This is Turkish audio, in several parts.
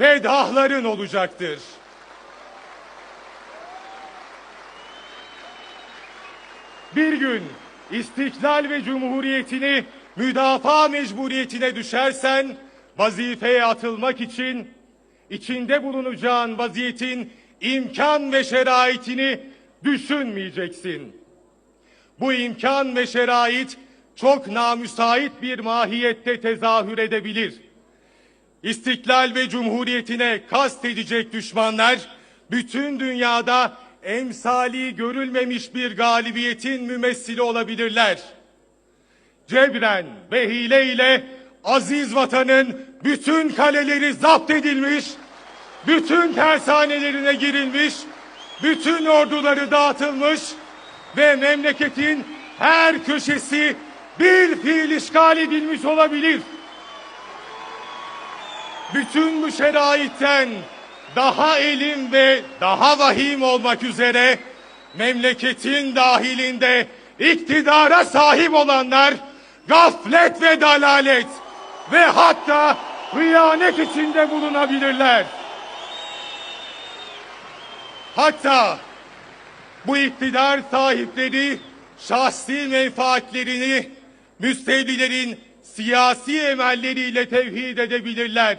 bedahların olacaktır. Bir gün istiklal ve cumhuriyetini müdafaa mecburiyetine düşersen vazifeye atılmak için içinde bulunacağın vaziyetin imkan ve şeraitini düşünmeyeceksin. Bu imkan ve şerait çok namüsait bir mahiyette tezahür edebilir. İstiklal ve cumhuriyetine kast edecek düşmanlar bütün dünyada emsali görülmemiş bir galibiyetin mümessili olabilirler. Cebren ve hileyle aziz vatanın bütün kaleleri zapt edilmiş, bütün tersanelerine girilmiş, bütün orduları dağıtılmış ve memleketin her köşesi bir fiil işgal edilmiş olabilir. Bütün bu şeraitten daha elim ve daha vahim olmak üzere memleketin dahilinde iktidara sahip olanlar gaflet ve dalalet ve hatta hıyanet içinde bulunabilirler. Hatta bu iktidar sahipleri şahsi menfaatlerini müstevlilerin siyasi emelleriyle tevhid edebilirler.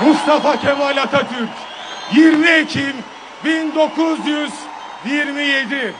Mustafa Kemal Atatürk. 20 Ekim 1927